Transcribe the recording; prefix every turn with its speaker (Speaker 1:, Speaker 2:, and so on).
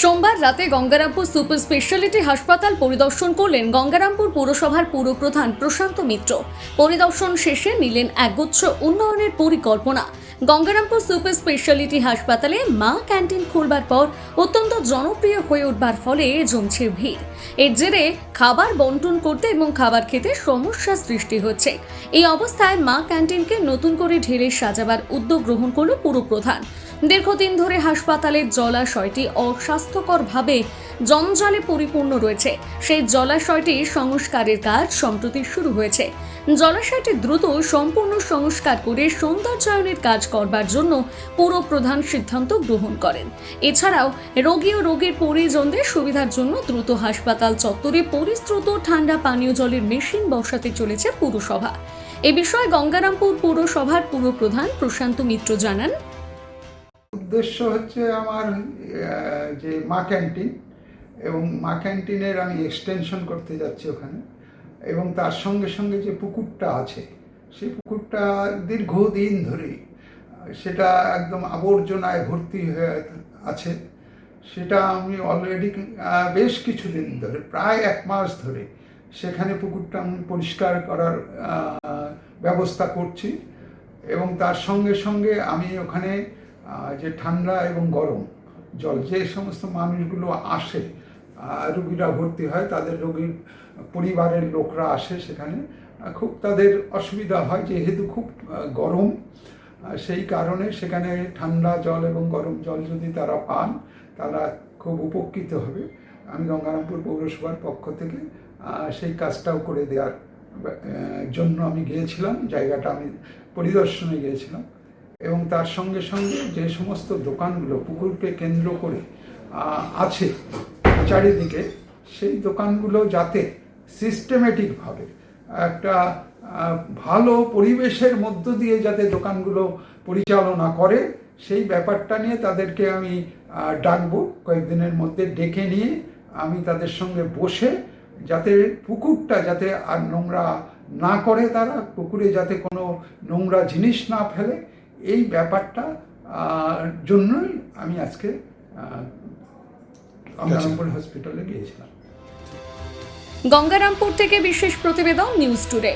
Speaker 1: সোমবার রাতে Gangarampur super speciality হাসপাতাল পরিদর্শন করলেন গঙ্গারামপুর পৌরসভার পৌরপ্রধান প্রশান্ত মিত্র। পরিদর্শন শেষে নিলেন একগুচ্ছ উন্নয়নের পরিকল্পনা। গঙ্গারামপুর সুপার স্পেশালিটি হাসপাতালে মা ক্যান্টিন খুলবার পর অত্যন্ত জনপ্রিয় হয়ে উঠবার ফলে জমছে ভিড়। এর জেরে খাবার বন্টন করতে এবং খাবার খেতে সমস্যা সৃষ্টি হচ্ছে। এই অবস্থায় মা ক্যান্টিনকে নতুন করে ঢেলে সাজাবার উদ্যোগ গ্রহণ করল পুরপ্রধান। দীর্ঘদিন ধরে হাসপাতালের জলাশয়টি অস্বাস্থ্যকরভাবে জঞ্জালে পরিপূর্ণ রয়েছে। সেই জলাশয়টি সংস্কারের কাজ সম্প্রতি শুরু হয়েছে। জলাশয়টি দ্রুত সম্পূর্ণ সংস্কার করে সৌন্দর্যায়নের কাজ করবার জন্য পুরো প্রধান সিদ্ধান্ত গ্রহণ করেন। এছাড়াও রোগী ও রোগীর পরিজনদের সুবিধার জন্য দ্রুত হাসপাতাল চত্বরে পরিশ্রুত ঠান্ডা পানীয় জলের মেশিন বসাতে চলেছে পুরসভা। এ বিষয়ে গঙ্গারামপুর পুরসভার পুরপ্রধান প্রশান্ত মিত্র জানান
Speaker 2: উদ্দেশ্য হচ্ছে আমার যে মা ক্যান্টিন এবং মা ক্যান্টিনের আমি এক্সটেনশন করতে যাচ্ছি ওখানে এবং তার সঙ্গে সঙ্গে যে পুকুরটা আছে, সেই পুকুরটা দীর্ঘদিন ধরেই, সেটা একদম আবর্জনায় ভর্তি হয়ে আছে। সেটা আমি অলরেডি বেশ কিছুদিন ধরে, প্রায় এক মাস ধরে সেখানে পুকুরটা আমি পরিষ্কার করার ব্যবস্থা করছি এবং তার সঙ্গে সঙ্গে আমি ওখানে যে ঠান্ডা এবং গরম জল, যে সমস্ত মানুষগুলো আসে রুগীরা ভর্তি হয়, তাদের রোগীর পরিবারের লোকরা আসে সেখানে খুব তাদের অসুবিধা হয়, যেহেতু খুব গরম সেই কারণে সেখানে ঠান্ডা জল এবং গরম জল যদি তারা পান, তারা খুব উপকৃত হবে। আমি গঙ্গারামপুর পৌরসভার পক্ষ থেকে সেই কাজটাও করে দেওয়ার জন্য আমি গিয়েছিলাম, জায়গাটা আমি পরিদর্শনে গিয়েছিলাম। এবং তার সঙ্গে সঙ্গে যে সমস্ত দোকানগুলো পুকুরকে কেন্দ্র করে আছে চারিদিকে, সেই দোকানগুলো যাতে সিস্টেমেটিকভাবে একটা ভালো পরিবেশের মধ্য দিয়ে যাতে দোকানগুলো পরিচালনা করে, সেই ব্যাপারটা নিয়ে তাদেরকে আমি ডাকবো। কয়েকদিনের মধ্যে ডেকে নিয়ে আমি তাদের সঙ্গে বসে যাতে পুকুরটা যাতে আর নোংরা না করে তারা, পুকুরে যাতে কোনো নোংরা জিনিস না ফেলে এই ব্যাপারটা জন্যই আমি আজকে গঙ্গারামপুর হসপিটালে গিয়েছিলাম।
Speaker 1: গঙ্গারামপুর থেকে বিশেষ প্রতিবেদন নিউজ টুডে